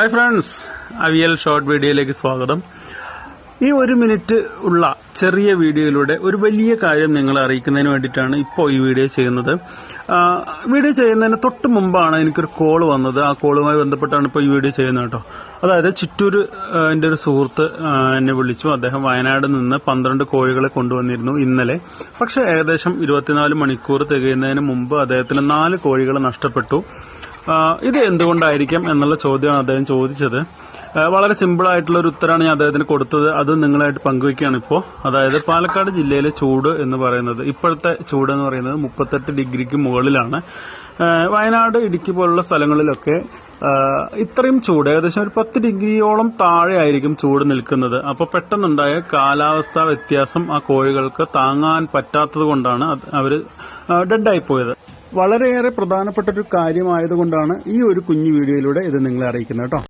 Hi friends avial short വീഡിയോയിലേക്ക് സ്വാഗതം. ഈ ഒരു മിനിറ്റ് ഉള്ള ചെറിയ വീഡിയോയിലൂടെ ഒരു വലിയ കാര്യം നിങ്ങളെ അറിയിക്കുന്നതിന് വേണ്ടിയിട്ടാണ് ഇപ്പോൾ ഈ വീഡിയോ ചെയ്യുന്നത്. വീഡിയോ ചെയ്യുന്നതിന് തൊട്ട് മുമ്പാണ് എനിക്കൊരു കോൾ വന്നത്. ആ കോളുമായി ബന്ധപ്പെട്ടാണ് ഇപ്പോൾ ഈ വീഡിയോ ചെയ്യുന്നത് കേട്ടോ. അതായത് ചിറ്റൂർ എന്റെ ഒരു സുഹൃത്ത് എന്നെ വിളിച്ചു. അദ്ദേഹം വയനാട് നിന്ന് പന്ത്രണ്ട് കോഴികളെ കൊണ്ടുവന്നിരുന്നു ഇന്നലെ. പക്ഷേ ഏകദേശം ഇരുപത്തിനാല് മണിക്കൂർ തികയുന്നതിന് മുമ്പ് അദ്ദേഹത്തിന് നാല് കോഴികൾ നഷ്ടപ്പെട്ടു. ഇത് എന്തുകൊണ്ടായിരിക്കും എന്നുള്ള ചോദ്യമാണ് അദ്ദേഹം ചോദിച്ചത്. വളരെ സിമ്പിൾ ആയിട്ടുള്ള ഒരു ഉത്തരമാണ് ഞാൻ അദ്ദേഹത്തിന് കൊടുത്തത്. അത് നിങ്ങളായിട്ട് പങ്കുവയ്ക്കുകയാണ് ഇപ്പോൾ അതായത് പാലക്കാട് ജില്ലയിലെ ചൂട് എന്ന് പറയുന്നത് ഇപ്പോഴത്തെ ചൂട് എന്ന് പറയുന്നത് മുപ്പത്തെട്ട് ഡിഗ്രിക്ക് മുകളിലാണ്. വയനാട് ഇടുക്കി പോലുള്ള സ്ഥലങ്ങളിലൊക്കെ ഇത്രയും ചൂട് ഏകദേശം ഒരു പത്ത് ഡിഗ്രിയോളം താഴെ ആയിരിക്കും ചൂട് നിൽക്കുന്നത്. അപ്പോൾ പെട്ടെന്നുണ്ടായ കാലാവസ്ഥാ വ്യത്യാസം ആ കോഴികൾക്ക് താങ്ങാൻ പറ്റാത്തത് കൊണ്ടാണ് അവർ ഡെഡായി പോയത്. വളരെയേറെ പ്രധാനപ്പെട്ട ഒരു കാര്യമായതുകൊണ്ടാണ് ഈ ഒരു കുഞ്ഞു വീഡിയോയിലൂടെ ഇത് നിങ്ങളെ അറിയിക്കുന്നത് കേട്ടോ.